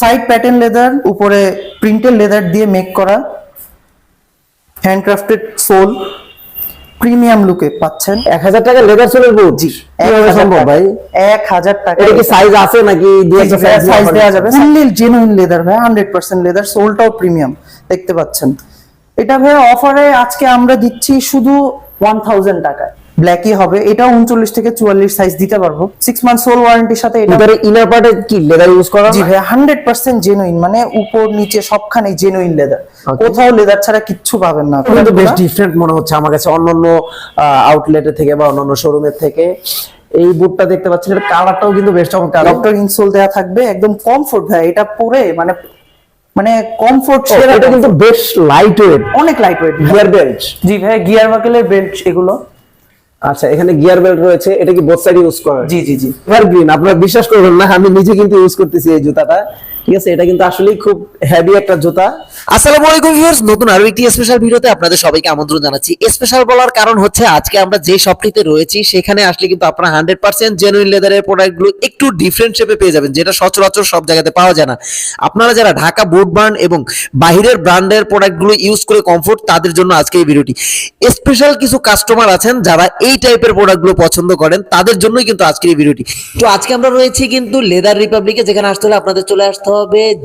Side pattern leather উপরে printed leather দিয়ে make করা হ্যান্ডক্রাফটেড সোল প্রিমিয়াম লুকে পাচ্ছেন। এক হাজার টাকা লেদার সোলের বুট জি কীভাবে সম্ভব ভাই? এক হাজার টাকা। এটা কি সাইজ আছে নাকি সাইজ দেওয়া যাবে। ফুললি জেনুইন লেদার ভাই হান্ড্রেড পার্সেন্ট লেদার সোলটাও প্রিমিয়াম দেখতে পাচ্ছেন। এটা ভাই অফারে আজকে আমরা দিচ্ছি শুধু ওয়ান থাউজেন্ড টাকায়। ব্ল্যাকই হবে। এটা উনচল্লিশ থেকে চুয়াল্লিশ সাইজ দিতে পারব। সিক্স মান্থ সোল ওয়ারেন্টির সাথে এটা ভিতরে ইনার পার্টে কি লেদার ইউজ করা জি ভাই হান্ড্রেড পার্সেন্ট জেনুইন মানে উপর নিচে সবখানে জেনুইন লেদার কোথাও লেদার ছাড়া কিচ্ছু পাবেন না। কিন্তু বেশ ডিফারেন্ট মনে হচ্ছে আমার কাছে। অন্যান্য আউটলেটের থেকে বা অন্যান্য শোরুমের থেকে। এই বুটটা দেখতে পাচ্ছেন এটা কালারটাও কিন্তু বেশ চমৎকার। ডক্টর ইনসোল দেওয়া থাকবে একদম কমফোর্ট ভাই এটা পরে মানে মানে কমফোর্ট ও, এটা কিন্তু বেশ লাইট ওয়েট অনেক লাইট ওয়েট গিয়ার বেল্ট জি ভাই গিয়ার বাকেলের বেল্ট এগুলো। আচ্ছা এখানে গিয়ার বেল্ট রয়েছে এটা কি বোথ সাইড ইউজ করা? জি জি জি। এভারগ্রিন আপনারা বিশ্বাস করবেন না আমি নিজে কিন্তু ইউজ করতেছি এই জুতাটা। ঠিক আছে, এটা কিন্তু আসলেই খুব হেভি একটা জুতা। আসসালামু আলাইকুম ভিউয়ার্স নতুন আরও একটি স্পেশাল ভিডিওতে আপনাদের সবাইকে আমন্ত্রণ জানাচ্ছি। স্পেশাল বলার কারণ হচ্ছে, আজকে আমরা যে শপটিতে রয়েছি, সেখানে আসলে কিন্তু আপনারা হান্ড্রেড পার্সেন্ট জেনুইন লেদারের প্রোডাক্টগুলো একটু ডিফারেন্ট শেপে পেয়ে যাবেন, যেটা সচরাচর সব জায়গাতে পাওয়া যায় না। আপনারা যারা ঢাকা বুট বার্ন এবং বাহিরের ব্র্যান্ডের প্রোডাক্টগুলো ইউজ করে কমফোর্ট তাদের জন্য আজকে এই ভিডিওটি। স্পেশাল কিছু কাস্টমার আছেন, যারা এই টাইপের প্রোডাক্টগুলো পছন্দ করেন, তাদের জন্যই কিন্তু আজকের এই ভিডিওটি। তো আজকে আমরা রয়েছি কিন্তু লেদার রিপাবলিকে যেখানে আসতে হলে আপনাদের চলে আসতে হবে।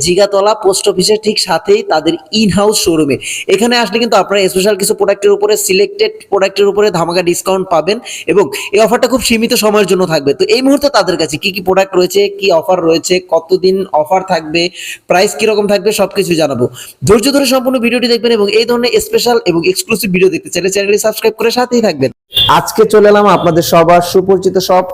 জিগাতলা পোস্ট অফিসের ঠিক সাথেই তাদের ইন হাউস শোরুমে এখানে আসলে কিন্তু আপনারা স্পেশাল কিছু প্রোডাক্টের উপরে সিলেক্টেড প্রোডাক্টের উপরে ধামাকা ডিসকাউন্ট পাবেন এবং এই অফারটা খুব সীমিত সময়ের জন্য থাকবে। তো এই মুহূর্তে তাদের কাছে কি কি প্রোডাক্ট রয়েছে, কি অফার রয়েছে, কতদিন অফার থাকবে প্রাইস কীরকম থাকবে, সবকিছু জানাব। ধৈর্য ধরে সম্পূর্ণ ভিডিওটি দেখবেন এবং এই ধরনের স্পেশাল এবং এক্সক্লুসিভ ভিডিও দেখতে চাইলে চ্যানেলটি সাবস্ক্রাইব করে সাথেই থাকবেন। আজকে চলে এলাম আপনাদের সবার সুপরিচিত শপ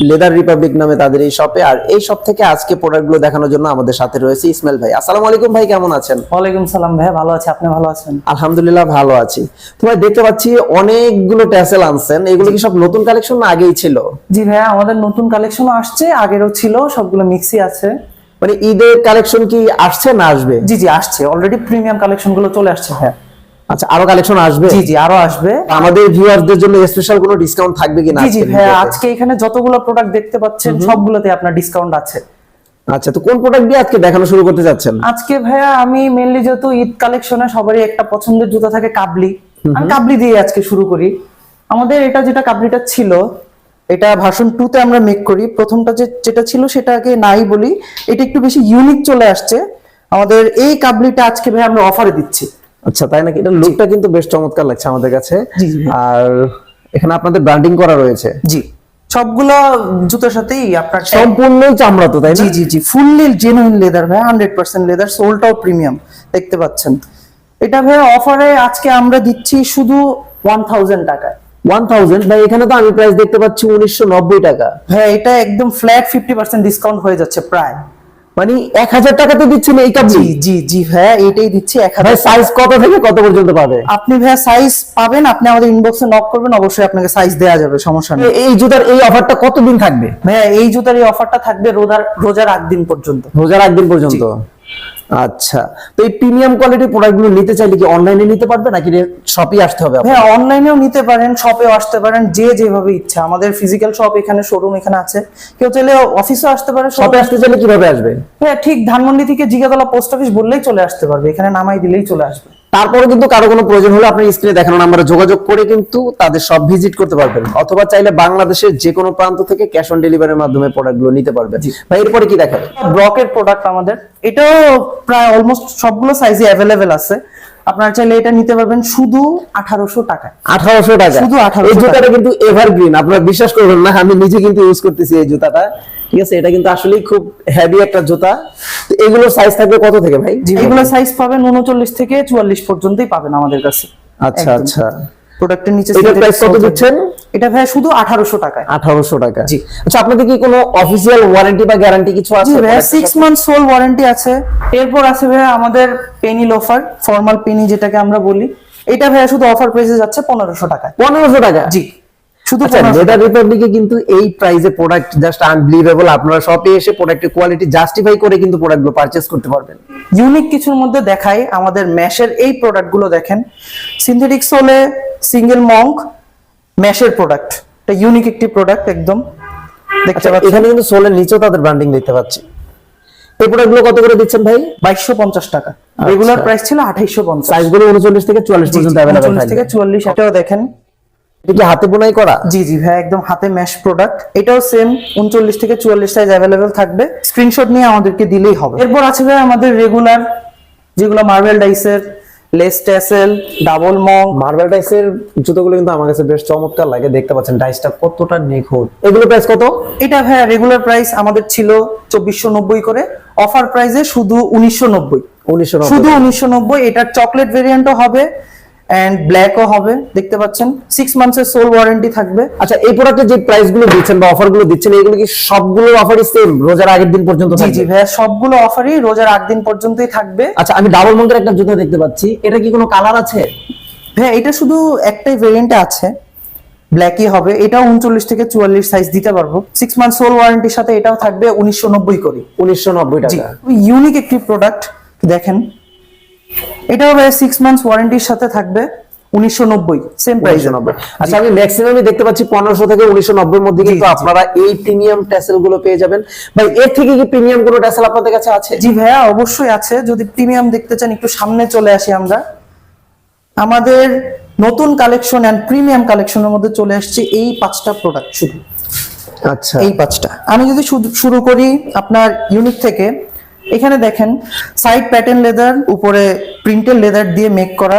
লেদার রিপাবলিক নামে তাদের এই শপে আর এই শপ থেকে আজকে প্রোডাক্টগুলো দেখানোর জন্য আমাদের সাথে রয়েছে ইসমাইল ভাই। আসসালামু আলাইকুম ভাই কেমন আছেন? ওয়ালাইকুম সালাম ভাই ভালো আছে। আপনি ভালো আছেন? আলহামদুলিল্লাহ ভালো আছি। তো ভাই দেখতে পাচ্ছি অনেকগুলো ট্যাসেল আনছেন। এগুলো কি সব নতুন কালেকশন না আগেই ছিল? জি ভাইয়া আমাদের নতুন কালেকশন আসছে আগেরও ছিল সবগুলো মিক্সি আছে। মানে ঈদের কালেকশন কি আসছে না আসবে? জি জি আসছে। অলরেডি প্রিমিয়াম কালেকশনগুলো চলে আসছে হ্যাঁ আচ্ছা আরও কালেকশন আসবে? জি জি আরও আসবে। আমাদের ভিউয়ারদের জন্য স্পেশাল কোনো ডিসকাউন্ট থাকবে কিনা জি জি আজকের আজকে এখানে যতগুলো প্রোডাক্ট দেখতে পাচ্ছেন সবগুলোতে আপনার ডিসকাউন্ট আছে। আচ্ছা তো কোন প্রোডাক্ট দিয়ে আজকে দেখানো শুরু করতে যাচ্ছেন আজকে ভাইয়া আমি মেনলি যেহেতু ঈদ কালেকশনে সবারই একটা পছন্দের জুতা থাকে কাবলি। আমি কাবলি দিয়ে আজকে শুরু করি। আমাদের এটা যেটা কাবলিটা ছিল এটা ভার্সন টু তে আমরা মেক করি। প্রথমটা যে যেটা ছিল সেটাকে নাই বলি। এটা একটু বেশি ইউনিক চলে আসছে। আমাদের এই কাবলিটা আজকে ভাই আমরা অফারে দিচ্ছি। আচ্ছা তাই নাকি? এটা লুকটা কিন্তু বেশ চমৎকার লাগছে আমাদের কাছে। আর এখানে আপনাদের ব্র্যান্ডিং করা রয়েছে। জি। সবগুলো জুতোর সাথেই আপনার সম্পূর্ণই চামড়া তো তাই না? জি জি জি। ফুললি জেনুইন লেদার ভাই হান্ড্রেড পার্সেন্ট লেদার সোলটাও প্রিমিয়াম দেখতে পাচ্ছেন। এটা ভাই অফারে আজকে আমরা দিচ্ছি শুধু ওয়ান থাউজেন্ড টাকায়। ওয়ান থাউজেন্ড ভাই এখানে তো আমি প্রাইস দেখতে পাচ্ছি উনিশশো নব্বই টাকা। ভাই এটা একদম ফ্ল্যাট ফিফটি পার্সেন্ট ডিসকাউন্ট হয়ে যাচ্ছে প্রায়। মানে এক হাজার টাকাতে দিচ্ছেন এই কাপ জি জি জি ভাই এটাই দিচ্ছি এক হাজার সাইজ কত থেকে কত পর্যন্ত পাবে? আপনি ভাইয়া সাইজ পাবেন আপনি আমাদের ইনবক্সে নক করবেন অবশ্যই আপনাকে সাইজ দেওয়া যাবে সমস্যা নেই। এই জুতার এই অফারটা কতদিন থাকবে? ভাই এই জুতার এই অফারটা থাকবে রোজার রোজার আগ দিন পর্যন্ত। রোজার একদিন পর্যন্ত? আচ্ছা তো এই প্রিমিয়াম কোয়ালিটির প্রোডাক্টগুলো নিতে চাইলে কি অনলাইনে নিতে পারবে নাকি শপে আসতে হবে হ্যাঁ অনলাইনেও নিতে পারেন শপেও আসতে পারেন যে যেভাবে ইচ্ছা। আমাদের ফিজিক্যাল শপ এখানে শোরুম এখানে আছে। কেউ চাইলে অফিসেও আসতে পারে শপে আসতে চাইলে কীভাবে আসবে? হ্যাঁ ঠিক ধানমন্ডি থেকে জিগাতলা পোস্ট অফিস বললেই চলে আসতে পারবে এখানে নামাই দিলেই চলে আসবে। তারপরে কিন্তু কারও কোনো প্রয়োজন হলে আপনি স্ক্রিনে দেখানো নাম্বারে যোগাযোগ করে কিন্তু তাদের সব ভিজিট করতে পারবেন। অথবা চাইলে বাংলাদেশের যে কোনো প্রান্ত থেকে ক্যাশ অন ডেলিভারির মাধ্যমে প্রোডাক্টগুলো নিতে পারবেন। ভাই এরপরে কি দেখাবে ব্লকের প্রোডাক্ট আমাদের। এটাও প্রায় অলমোস্ট সবগুলো সাইজে অ্যাভেলেবেল আছে। আপনারা চাইলে এটা নিতে পারবেন শুধু আঠারোশো টাকা আঠারোশো টাকা শুধু 1800 এই জুতাটা কিন্তু এভারগ্রিন আপনারা বিশ্বাস করবেন না আমি নিজে কিন্তু ইউজ করতেছি এই জুতাটা। ঠিক আছে? এটা কিন্তু আসলেই খুব হেভি একটা জুতা। তো এগুলোর সাইজ থাকবে কত থেকে ভাই? এগুলো সাইজ পাবেন উনচল্লিশ থেকে চুয়াল্লিশ পর্যন্তই পাবেন আমাদের কাছে। আচ্ছা আচ্ছা। প্রোডাক্টের নিচে synthetic প্রাইস কত দিচ্ছেন? এটা ভাই শুধু আঠারোশো টাকায়। আঠারোশো টাকা। জি। আচ্ছা আপনাদের কি কোনো অফিসিয়াল ওয়ারেন্টি বা গ্যারান্টি কিছু জি আছে? ভাইয়া সিক্স মান্থ সোল ওয়ারেন্টি আছে। এরপর আছে ভাইয়া আমাদের পেনি লোফার ফর্মাল পেনি যেটাকে আমরা বলি। এটা ভাইয়া শুধু অফার প্রাইসে যাচ্ছে পনেরোশো টাকায়। পনেরোশো টাকা? জি। শুধু আচ্ছা 1500 লেদার রিপাবলিকে কিন্তু এই প্রাইসে প্রোডাক্ট জাস্ট আনবিলিভেবল আপনারা শপে এসে প্রোডাক্টের কোয়ালিটি জাস্টিফাই করে কিন্তু প্রোডাক্টগুলো পারচেজ করতে পারবেন। ইউনিক কিছুর মধ্যে দেখাই আমাদের ম্যাশের এই প্রোডাক্টগুলো দেখেন। সিনথেটিক সোলে সিঙ্গেল মঙ্ক ম্যাশের প্রোডাক্ট এটা ইউনিক একটি প্রোডাক্ট একদম। দেখতে আচ্ছা পাচ্ছেন? এখানে কিন্তু সোলের নিচেও তাদের ব্র্যান্ডিং দেখতে পাচ্ছি। এই প্রোডাক্টগুলো কত করে দিচ্ছেন ভাই? বাইশশো পঞ্চাশ টাকা। আচ্ছা। রেগুলার প্রাইস ছিল আঠাইশো পঞ্চাশ। সাইজগুলো উনচল্লিশ থেকে চুয়াল্লিশ পর্যন্ত অ্যাভেলেবল চল্লিশ থেকে চুয়াল্লিশ এটাও দেখেন। এটা কি হাতে বোনাই করা? জি জি ভাই একদম হাতে ম্যাশ প্রোডাক্ট এটাও সেম উনচল্লিশ থেকে চুয়াল্লিশ সাইজ অ্যাভেলেবেল থাকবে। স্ক্রিনশট নিয়ে আমাদেরকে দিলেই হবে। এরপর আছে ভাই আমাদের রেগুলার যেগুলো marble ডাইসের lace tassel double monk marble ডাইসের জুতোগুলো কিন্তু আমার কাছে বেশ চমৎকার লাগে দেখতে পাচ্ছেন ডাইসটা কতটা নিখুঁত। এগুলো প্রাইস কত? এটা ভাই রেগুলার প্রাইস আমাদের ছিল চব্বিশশো নব্বই করে। অফার প্রাইসে শুধু উনিশশো নব্বই। উনিশশো শুধু উনিশশো নব্বই এটার চকলেট ভেরিয়েন্টও হবে। এন্ড ব্ল্যাকও হবে দেখতে পাচ্ছেন? সিক্স মান্থসের সোল ওয়ারেন্টি থাকবে। আচ্ছা এই প্রোডাক্টের যে প্রাইসগুলো দিচ্ছেন বা অফারগুলো দিচ্ছেন এগুলো কি সবগুলো অফারই সেম রোজার আগের দিন পর্যন্ত জি থাকবে? জি ভাইয়া সবগুলো অফারই রোজার আট দিন পর্যন্তই থাকবে। আচ্ছা আমি ডাবল মঙ্কের একটা জুতো দেখতে পাচ্ছি। এটা কি কোনো কালার আছে? ভাইয়া এটা শুধু একটাই ভেরিয়েন্টে আছে। ব্ল্যাকই হবে এটাও উনচল্লিশ থেকে চুয়াল্লিশ সাইজ দিতে পারব। সিক্স মান্থ সোল ওয়ারেন্টির সাথে এটাও থাকবে উনিশশো নব্বই করে। উনিশশো নব্বই টাকা। ইউনিক একটি প্রোডাক্ট দেখেন। এটাও ভাই সিক্স মান্থস ওয়ারেন্টির সাথে থাকবে উনিশশো নব্বই সেম প্রাইস 1990 আচ্ছা আমি ম্যাক্সিমামই দেখতে পাচ্ছি পনেরোশো থেকে উনিশশো নব্বই মধ্যে কিন্তু। আপনারা এই প্রিমিয়াম ট্যাসেলগুলো পেয়ে যাবেন। ভাই এর থেকে কি প্রিমিয়াম কোনো ট্যাসেল আপনাদের কাছে আছে? জি ভাইয়া অবশ্যই আছে। যদি প্রিমিয়াম দেখতে চান একটু সামনে চলে আসি আমরা। আমাদের নতুন কালেকশন এন্ড প্রিমিয়াম কালেকশনের মধ্যে চলে আসছে এই পাঁচটা প্রোডাক্ট শুধু। আচ্ছা। এই পাঁচটা। আমি যদি শুরু করি আপনার ইউনিট থেকে এখানে দেখেন সাইড প্যাটার্ন লেদার উপরে প্রিন্টেড লেদার দিয়ে মেক করা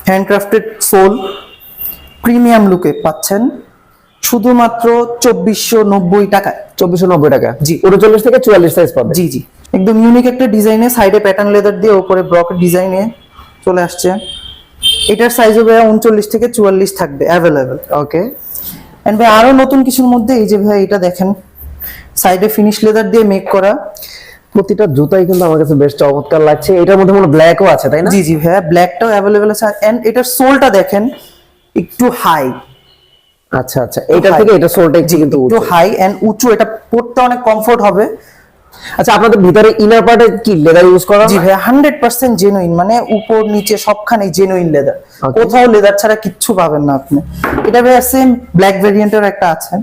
হ্যান্ডক্রাফটেড সোল প্রিমিয়াম লুকে পাচ্ছেন শুধুমাত্র চব্বিশশো নব্বই টাকায়। চব্বিশশো নব্বই টাকা? জি। উনচল্লিশ থেকে চুয়াল্লিশ সাইজ পাবে। জি জি। একদম ইউনিক একটা ডিজাইনে সাইডে প্যাটার্ন লেদার দিয়ে উপরে ব্রক ডিজাইনে চলে আসছে। এটার সাইজ হবে উনচল্লিশ থেকে চুয়াল্লিশ থাকবে অ্যাভেলেবেল ওকে অ্যান্ড ভাই আরও নতুন কিছুর মধ্যে এই যে ভাই এটা দেখেন সাইডে ফিনিশ লেদার দিয়ে মেক করা। প্রতিটা জুতাই কিন্তু আমার কাছে বেশ চমৎকার লাগছে। এটার মধ্যে মনে ব্ল্যাকও আছে তাই না? জি জি ভাইয়া ব্ল্যাকটাও অ্যাভেলেবেল আছে। এন্ড এটার সোলটা দেখেন একটু হাই আচ্ছা আচ্ছা high। থেকে এটা সোলটা একটু কিন্তু একটু। হাই এন্ড উঁচু এটা পরতে অনেক কমফোর্ট হবে। আচ্ছা আপনাদের ভিতরে ইনার পার্টে কি লেদার ইউজ করা জি ভাই ভাইয়া হান্ড্রেড পার্সেন্ট জেনুইন মানে উপর নিচে সবখানে জেনুইন লেদার কোথাও লেদার ছাড়া কিচ্ছু পাবেন না আপনি। এটা ভাইয়া সেম ব্ল্যাক ভেরিয়েন্টের একটা আছে।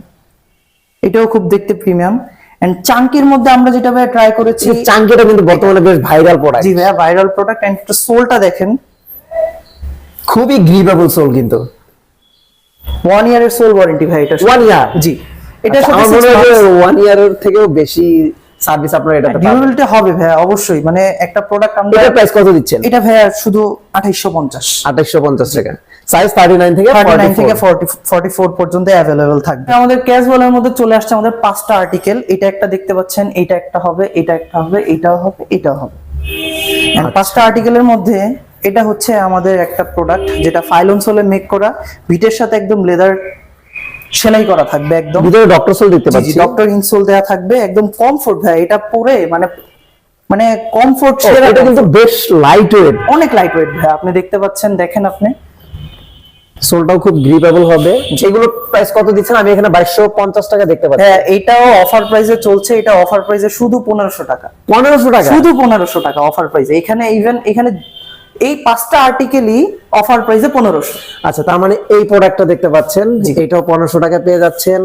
এটাও খুব দেখতে প্রিমিয়াম এন্ড চাঙ্কির মধ্যে আমরা যেটা ভাইয়া ট্রাই করেছি চাঙ্কিটা কিন্তু বর্তমানে বেশ ভাইরাল প্রোডাক্ট জি ভাইয়া ভাইরাল প্রোডাক্ট এন্ড সোলটা দেখেন। খুবই গ্রিপেবল সোল কিন্তু। ওয়ান ইয়ারের সোল ওয়ারেন্টি ভাই এটা। ওয়ান ইয়ার জি। এটা এটা আমার মনে হয় ওয়ান ইয়ারের থেকেও বেশি সার্ভিস আপনারা এটাতে ডিউরেবিলিটি হবে ভাইয়া অবশ্যই। মানে একটা প্রোডাক্ট আমরা এটার প্রাইস কত দিচ্ছেন? এটা ভাইয়া শুধু আঠাইশশো পঞ্চাশ। আঠাইশো পঞ্চাশ টাকা। সাইজ থার্টি নাইন থেকে থার্টি নাইন 44 থেকে ফর্টি ফর্টি ফোর পর্যন্ত অ্যাভেলেবেল থাকবে। আমাদের ক্যাজুয়ালের মধ্যে চলে আসছে আমাদের পাঁচটা আর্টিকেল এটা একটা দেখতে পাচ্ছেন এটা একটা হবে এটা একটা হবে এটাও হবে এটাও হবে। পাঁচটা আর্টিকেলের মধ্যে এটা হচ্ছে আমাদের একটা প্রোডাক্ট যেটা ফাইলন সোলে মেক করা। বিটের সাথে একদম লেদার সেলাই করা থাকবে একদম। ভিতরে ডক্টর সোল দেখতে পাচ্ছি। ডক্টর ইনসোল দেয়া থাকবে। একদম কমফোর্ট ভাই এটা পরে মানে মানে কমফোর্ট এটা কিন্তু বেশ লাইট ওয়েট অনেক লাইট ওয়েট ভাই আপনি দেখতে পাচ্ছেন দেখেন আপনি। সোলটাও খুব গ্রিপেবল হবে। যেগুলো প্রাইস কত দিচ্ছেন? আমি এখানে বাইশশো পঞ্চাশ টাকা দেখতে পাচ্ছি। হ্যাঁ এটাও অফার প্রাইসে চলছে। এটা অফার প্রাইসে শুধু পনেরোশো টাকা। পনেরোশো টাকা? শুধু পনেরোশো টাকা অফার প্রাইসে এখানে ইভেন এখানে এই পাঁচটা আর্টিকেলই অফার প্রাইসে পনেরোশো। আচ্ছা তার মানে এই প্রোডাক্টটা দেখতে পাচ্ছেন। এটাও পনেরোশো টাকা পেয়ে যাচ্ছেন।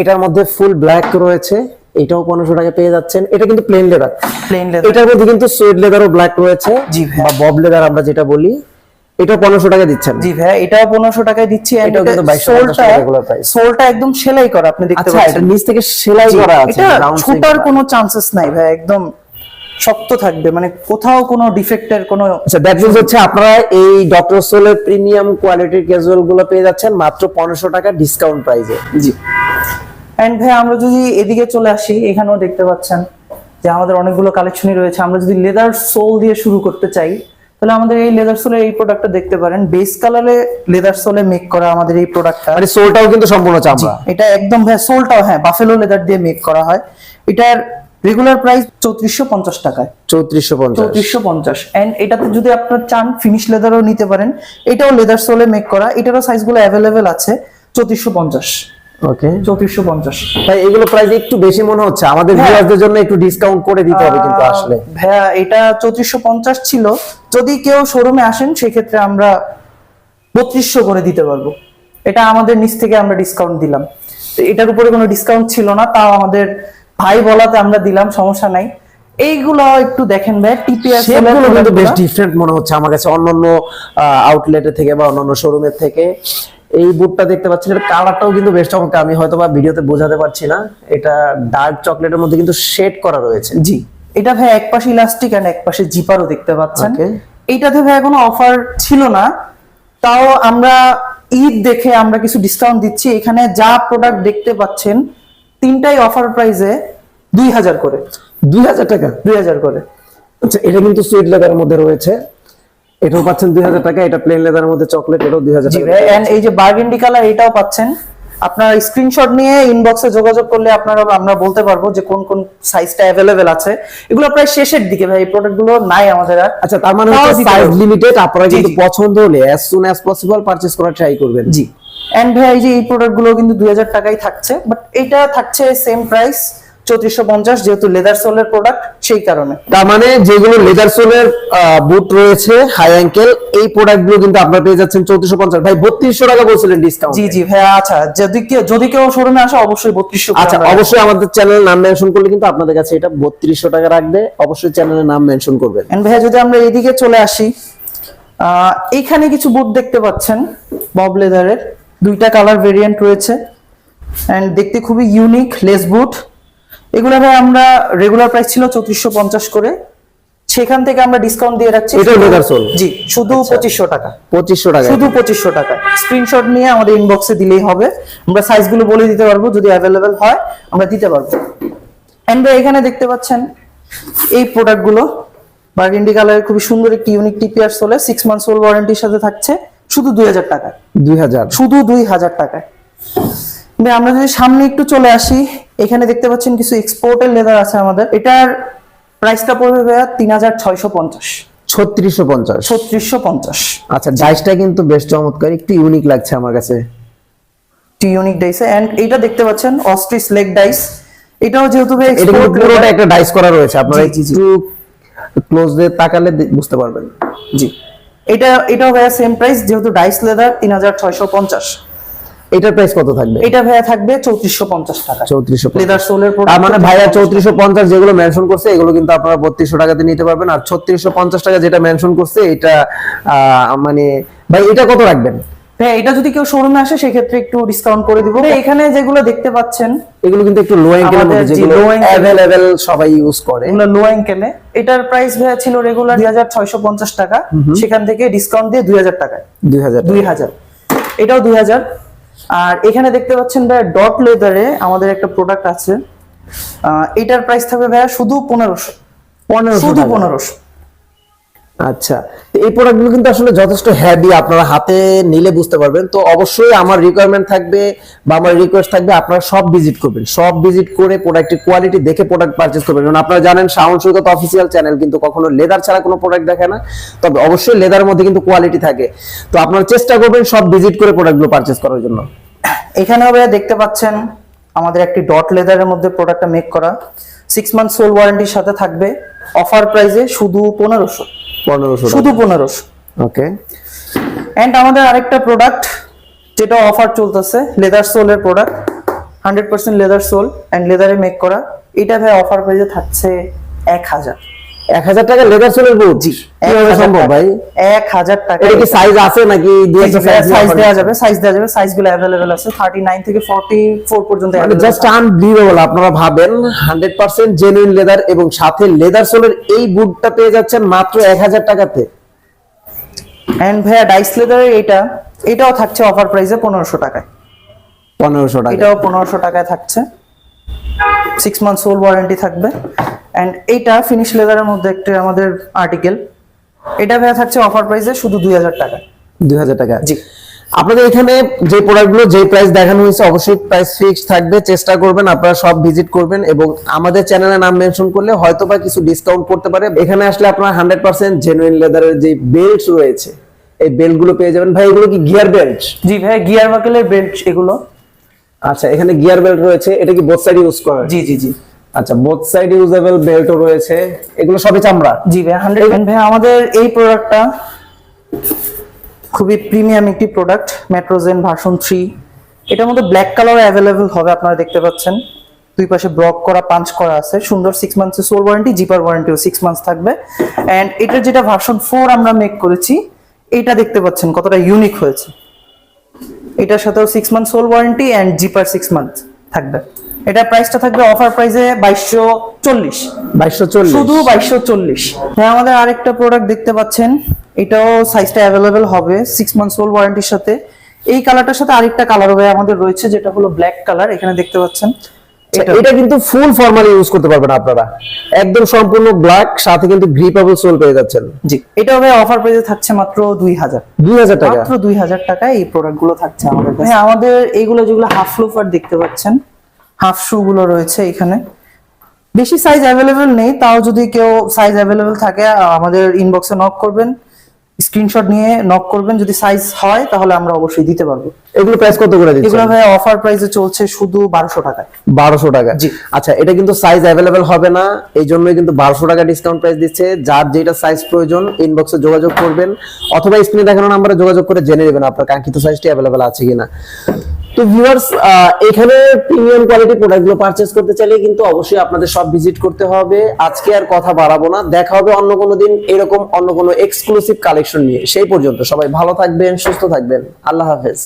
এটার মধ্যে ফুল ব্ল্যাক রয়েছে। এটাও পনেরোশো টাকা পেয়ে যাচ্ছেন। এটা কিন্তু প্লেন লেদার প্লেন লেদার এটার মধ্যে কিন্তু সুইড লেদারও ব্ল্যাক রয়েছে। বা বব লেদার আমরা যেটা বলি। এটা পনেরোশো টাকা দিচ্ছেন। জি ভাই এটাও পনেরোশো টাকায় দিচ্ছি and কিন্তু এটা 2250 সোলটা টাকা একদম সেলাই করা আপনি দেখতে আচ্ছা এটা নিচ থেকে সেলাই করা আছে এটা ছোটার shape কোনো চান্সেস নাই ভাই একদম শক্ত থাকবে মানে কোথাও কোনো ডিফেক্টের কোনো আচ্ছা দ্যাট মিন্স হচ্ছে আপনারা এই ডক্টর সোলের প্রিমিয়াম কোয়ালিটির ক্যাজুয়ালগুলো পেয়ে যাচ্ছেন মাত্র পনেরোশো টাকা ডিসকাউন্ট প্রাইসে জি। এন্ড ভাই আমরা যদি এদিকে চলে আসি এখানেও দেখতে পাচ্ছেন যে আমাদের অনেকগুলো কালেকশনই রয়েছে। আমরা যদি লেদার সোল দিয়ে শুরু করতে চাই তাহলে আমাদের এই লেদার সোলের এই প্রোডাক্টটা দেখতে পারেন। বেস কালারে লেদার সোলে মেক করা আমাদের এই প্রোডাক্টটা মানে সোলটাও কিন্তু সম্পূর্ণ চামড়া। এটা একদম ভাই সোলটাও হ্যাঁ বাফেলো লেদার দিয়ে মেক করা হয়। এটার রেগুলার প্রাইস চৌত্রিশশো পঞ্চাশ টাকায়। চৌত্রিশশো পঞ্চাশ। চৌত্রিশশো পঞ্চাশ। এন্ড এটাতে যদি আপনার চান ফিনিশ লেদারও নিতে পারেন। এটাও লেদার সোলে মেক করা। এটারও সাইজগুলো অ্যাভেলেবেল আছে। চৌত্রিশশো পঞ্চাশ। ওকে চৌত্রিশশো পঞ্চাশ। ভাই এগুলো প্রাইস একটু বেশি মনে হচ্ছে। আমাদের হ্যাঁ। ভিউয়ারদের জন্য একটু ডিসকাউন্ট করে দিতে হবে কিন্তু আসলে। ভাইয়া এটা চৌত্রিশশো পঞ্চাশ ছিল। যদি কেউ শোরুমে আসেন সেক্ষেত্রে আমরা বত্রিশশো করে দিতে পারব। এটা আমাদের নিচ থেকে আমরা ডিসকাউন্ট দিলাম। তো এটার উপরে কোনো ডিসকাউন্ট ছিল না তাও আমাদের ভাই বলাতে আমরা দিলাম সমস্যা নাই। এইগুলো একটু দেখেন ভাই টিপিএস শেপগুলো কিন্তু বেশ ডিফারেন্ট মনে হচ্ছে আমার কাছে। অন্যান্য আউটলেটের থেকে বা অন্যান্য শোরুমের থেকে। এই বুটটা দেখতে পাচ্ছেন এর কালারটাও কিন্তু বেশ চমৎকার। আমি হয়তো বা ভিডিওতে বোঝাতে পারছি না। এটা ডার্ক চকলেটের মধ্যে কিন্তু শেড করা রয়েছে। জি। এটা ভাই এক পাশে ইলাস্টিক এন্ড এক পাশে জিপারও দেখতে পাচ্ছেন. এইটাতে ভাই কোনো অফার ছিল না। তাও আমরা ঈদ দেখে আমরা কিছু ডিসকাউন্ট দিচ্ছি। এখানে যা প্রোডাক্ট দেখতে পাচ্ছেন তিনটাই অফার প্রাইসে দুই হাজার করে। দুই হাজার টাকা? দুই হাজার করে। আচ্ছা এটা কিন্তু সুইট লেদারের মধ্যে রয়েছে। এটাও পাচ্ছেন দুই হাজার টাকা এটা প্লেন লেদারের মধ্যে চকলেট এটাও দুই হাজার জি টাকা। ভাই এন্ড এই যে বার্গেন্ডি কালার এটাও পাচ্ছেন। আপনার স্ক্রিনশট নিয়ে ইনবক্সে যোগাযোগ করলে আপনারা আমরা বলতে পারব যে কোন কোন সাইজটা অ্যাভেলেবেল আছে। এগুলো প্রায় শেষের দিকে ভাই এই প্রোডাক্টগুলো নাই আমাদের আর। আচ্ছা তার মানে দিতে সাইজ লিমিটেড আপনারা জি, কিন্তু পছন্দ হলে as soon as possible purchase করার ট্রাই করবেন। জি। এন্ড ভাই এই যে এই প্রোডাক্টগুলো কিন্তু দুই হাজার টাকাই থাকছে বাট এটা থাকছে সেম প্রাইস চৌত্রিশশো পঞ্চাশ যেহেতু লেদার সোলের প্রোডাক্ট সেই কারণে। তার মানে যেগুলো লেদার সোলের বুট রয়েছে হাই অ্যাঙ্কেল এই প্রোডাক্টগুলো কিন্তু আপনারা পেয়ে যাচ্ছেন চৌত্রিশশো পঞ্চাশ। ভাই বত্রিশশো টাকা বলছিলেন ডিসকাউন্ট জি জি ভাইয়া আচ্ছা যদি কেউ যদি কেউ শোরুমে আসে অবশ্যই বত্রিশশো আচ্ছা অবশ্যই আমাদের চ্যানেলের নাম মেনশন করলে কিন্তু আপনাদের কাছে এটা বত্রিশশো টাকা রাখবে অবশ্যই চ্যানেলের নাম মেনশন করবেন। এন্ড ভাইয়া যদি আমরা এইদিকে চলে আসি আহ, এইখানে কিছু বুট দেখতে পাচ্ছেন বব লেদারের দুইটা কালার ভেরিয়েন্ট রয়েছে। এন্ড দেখতে খুবই ইউনিক লেস বুট এগুলো ভাই আমরা রেগুলার প্রাইস ছিল চৌত্রিশশো পঞ্চাশ করে। সেখান থেকে আমরা ডিসকাউন্ট দিয়ে রাখছি এটাও leather sole? জি শুধু পঁচিশশো টাকা। পঁচিশশো টাকা শুধু পঁচিশশো টাকা স্ক্রিনশট নিয়ে আমাদের ইনবক্সে দিলেই হবে। আমরা সাইজগুলো বলে দিতে পারব যদি অ্যাভেলেবেল হয় আমরা দিতে পারব। এন্ড এখানে দেখতে পাচ্ছেন এই প্রোডাক্টগুলো বার্গেন্ডি কালারের খুবই সুন্দর একটি ইউনিক টিপিআর সোলে সিক্স মান্থ সোল ওয়ারেন্টির সাথে থাকছে। শুধু দুই হাজার টাকায়। দুই হাজার। শুধু দুই হাজার টাকায়। ভাই, আমরা যদি সামনে একটু চলে আসি এখানে দেখতে পাচ্ছেন কিছু এক্সপোর্টের লেদার আছে আমাদের। এটার প্রাইসটা পড়বে ভাইয়া তিন হাজার ছয়শো পঞ্চাশ। ছত্রিশশো পঞ্চাশ। ছত্রিশশো পঞ্চাশ। আচ্ছা ডাইসটা কিন্তু বেশ চমৎকার একটু ইউনিক লাগছে আমার কাছে। টি ইউনিক ডাইসে এন্ড এটা দেখতে পাচ্ছেন অস্ট্রিচ লেগ ডাইস এটাও যেহেতু এটা কিন্তু পুরোটা একটা ডাইস করা রয়েছে আপনারা। একটু ক্লোজ দিয়ে তাকালে বুঝতে পারবেন। জি। এটা এটাও ভাইয়া সেম প্রাইস যেহেতু ডাইস লেদার তিন হাজার ছয়শো পঞ্চাশ। এটার প্রাইস কত থাকবে? এটা ভাইয়া থাকবে চৌত্রিশশো পঞ্চাশ টাকা। চৌত্রিশশো লেদার সোলের তার মানে ভাইয়া চৌত্রিশশো পঞ্চাশ যেগুলো মেনশন করছে এগুলো কিন্তু আপনারা বত্রিশশো টাকাতে নিতে পারবেন। আর ছত্রিশশো পঞ্চাশ টাকা যেটা মেনশন করছে এটা মানে ভাই এটা কত রাখবেন? হ্যাঁ এটা যদি কেউ শোরুমে আসে সেক্ষেত্রে একটু ডিসকাউন্ট করে দিব। এখানে যেগুলো দেখতে পাচ্ছেন এগুলো কিন্তু একটু লো অ্যাঙ্কেলের মধ্যে যেগুলো অ্যাভেলেবেল সবাই ইউজ করে। এগুলো লো অ্যাঙ্কেলে এটার প্রাইস ভাইয়া ছিল রেগুলার দুই হাজার ছয়শো পঞ্চাশ টাকা। সেখান থেকে ডিসকাউন্ট দিয়ে দুই হাজার টাকায়। দুই হাজার দুই হাজার। এটাও দুই হাজার। আর এখানে দেখতে পাচ্ছেন ভাইয়া ডট লেদারে আমাদের একটা প্রোডাক্ট আছে। আহ, এটার প্রাইস থাকবে ভাইয়া শুধু পনেরোশো। পনেরোশো শুধু পনেরোশো। আচ্ছা তো এই প্রোডাক্টগুলো কিন্তু আসলে যথেষ্ট হ্যাভি আপনারা হাতে নিলে বুঝতে পারবেন। তো অবশ্যই আমার রিকোয়ারমেন্ট থাকবে বা আমার রিকোয়েস্ট থাকবে, আপনারা সব ভিজিট করবেন। সব ভিজিট করে প্রোডাক্টের কোয়ালিটি দেখে প্রোডাক্ট পারচেস করবেন। কারণ আপনারা জানেন শাওন সৈকত অফিসিয়াল চ্যানেল কিন্তু কখনো লেদার ছাড়া কোনো প্রোডাক্ট দেখে না। তবে অবশ্যই লেদারের মধ্যে কিন্তু কোয়ালিটি থাকে। তো আপনারা চেষ্টা করবেন সব ভিজিট করে প্রোডাক্টগুলো পারচেস করার জন্য। এখানেও ভাইয়া দেখতে পাচ্ছেন, আমাদের একটি ডট লেদারের মধ্যে প্রোডাক্টটা মেক করা। সিক্স মান্থ সোল ওয়ারেন্টির সাথে থাকবে। অফার প্রাইসে শুধু পনেরোশো। পনেরোশো শুধু পনেরোশো। ওকে অ্যান্ড আমাদের আরেকটা প্রোডাক্ট যেটা অফার চলতেছে leather সোলের product hundred percent leather sole and লেদারে make করা। এটা ভাই অফার প্রাইসে থাকছে এক হাজার। এক হাজার টাকা লেদার সোলের বুট জি। কীভাবে সম্ভব ভাই? এক হাজার টাকা। এটা কি সাইজ আছে নাকি সাইজ সাইজ দেওয়া যাবে? সাইজ দেওয়া যাবে সাইজগুলো অ্যাভেলেবেল আছে। থার্টি নাইন থেকে ফর্টি ফোর পর্যন্ত মানে জাস্ট আনবিলিভেবল আপনারা ভাবেন। হান্ড্রেড পার্সেন্ট জেনুইন লেদার এবং সাথে লেদার সোলের এই বুটটা পেয়ে যাচ্ছেন মাত্র এক হাজার টাকাতে। এন্ড ভাইয়া ডাইস লেদারের এটা এটাও থাকছে অফার প্রাইসে পনেরোশো টাকায়। পনেরোশো টাকা। এটাও পনেরোশো টাকায় থাকছে। সিক্স মান্থ সোল ওয়ারেন্টি থাকবে। এন্ড এইটা ফিনিশ লেদারের মধ্যে একটা আমাদের আর্টিকেল এটা ভাইয়া থাকছে অফার প্রাইসে শুধু দুই হাজার টাকা। দুই হাজার টাকা। জি। আপনাদের এখানে যে প্রোডাক্টগুলো যে প্রাইস দেখানো হয়েছে অবশ্যই প্রাইস ফিক্স থাকবে। চেষ্টা করবেন আপনারা সব ভিজিট করবেন এবং আমাদের চ্যানেলে নাম মেনশন করলে হয়তো বা কিছু ডিসকাউন্ট করতে পারে। এখানে আসলে আপনারা হান্ড্রেড পার্সেন্ট জেনুইন লেদারের যে বেল্ট রয়েছে এই বেল্টগুলো পেয়ে যাবেন। ভাই এগুলো কি গিয়ার বেল্ট জি ভাইয়া গিয়ার বাকেলের বেল্ট এগুলো। আচ্ছা এখানে গিয়ার বেল্ট রয়েছে এটা কি বোথ সাইড ইউজ করা জি জি জি। আচ্ছা বোথ সাইড ইউজেবল বেল্টও রয়েছে এগুলো সবই চামড়া? জি ভাই হান্ড্রেড ভাই আমাদের এই প্রোডাক্টটা খুবই প্রিমিয়াম একটি প্রোডাক্ট মেট্রোজেন ভার্সন থ্রি এটার মধ্যে ব্ল্যাক কালার অ্যাভেলেবেল হবে আপনারা দেখতে পাচ্ছেন। দুই পাশে ব্লক করা পাঞ্চ করা আছে। সুন্দর six months sole warranty zipper ওয়ারেন্টিও six months থাকবে। অ্যান্ড এটার যেটা ভার্সন ফোর আমরা মেক করেছি এটা দেখতে পাচ্ছেন কতটা ইউনিক হয়েছে। এটার সাথেও six month sole warranty and zipper six month থাকবে। এটা প্রাইসটা থাকবে অফার প্রাইসে বাইশশো চল্লিশ। বাইশশো চল্লিশ। শুধু বাইশশো চল্লিশ। হ্যাঁ আমাদের আরেকটা প্রোডাক্ট দেখতে পাচ্ছেন। এটাও সাইজটা অ্যাভেলেবেল হবে সিক্স মান্থ সোল ওয়ারেন্টির সাথে। এই কালারটার সাথে আরেকটা কালার হবে আমাদের রয়েছে যেটা হলো ব্ল্যাক কালার এখানে দেখতে পাচ্ছেন। এটা এটা কিন্তু ফুল ফর্মালি ইউজ করতে পারবেন আপনারা। একদম সম্পূর্ণ ব্ল্যাক সাথে কিন্তু গ্রিপেবল সোল পেয়ে যাচ্ছেন। জি এটা হবে অফার প্রাইসে থাকছে মাত্র দুই হাজার। দুই হাজার টাকা? মাত্র দুই হাজার টাকায় এই প্রোডাক্টগুলো থাকছে আমাদের কাছে। হ্যাঁ আমাদের এইগুলো যেগুলো হাফ লোফার দেখতে পাচ্ছেন হাফ শু গুলো রয়েছে এখানে। বেশি সাইজ অ্যাভেলেবেল নেই তাও যদি কেউ সাইজ অ্যাভেলেবেল থাকে আমাদের ইনবক্সে নক করবেন। স্ক্রিনশট নিয়ে নক করবেন যদি সাইজ হয় তাহলে আমরা অবশ্যই দিতে পারব। এগুলো প্রাইস কত করে দিচ্ছেন? এগুলো ভাই অফার প্রাইসে চলছে শুধু 1200 টাকা 1200 টাকা জি। আচ্ছা এটা কিন্তু সাইজ अवेलेबल হবে না এই জন্যই কিন্তু 1200 টাকা ডিসকাউন্ট প্রাইস দিচ্ছে। যার যেটা সাইজ প্রয়োজন ইনবক্সে যোগাযোগ করবেন অথবা স্ক্রিনে দেখানো নম্বরে যোগাযোগ করে জেনে নেবেন আপনার কাঙ্ক্ষিত সাইজটি अवेलेबल আছে কিনা। তো ভিউয়ার্স এখানে প্রিমিয়াম কোয়ালিটি প্রোডাক্টগুলো পারচেজ করতে চাইলে কিন্তু অবশ্যই আপনাদের সব ভিজিট করতে হবে। আজকে আর কথা বাড়াবো না। দেখা হবে অন্য কোনো দিন এরকম অন্য কোনো এক্সক্লুসিভ কালেকশন নিয়ে। সেই পর্যন্ত সবাই ভালো থাকবেন, সুস্থ থাকবেন। আল্লাহ হাফেজ।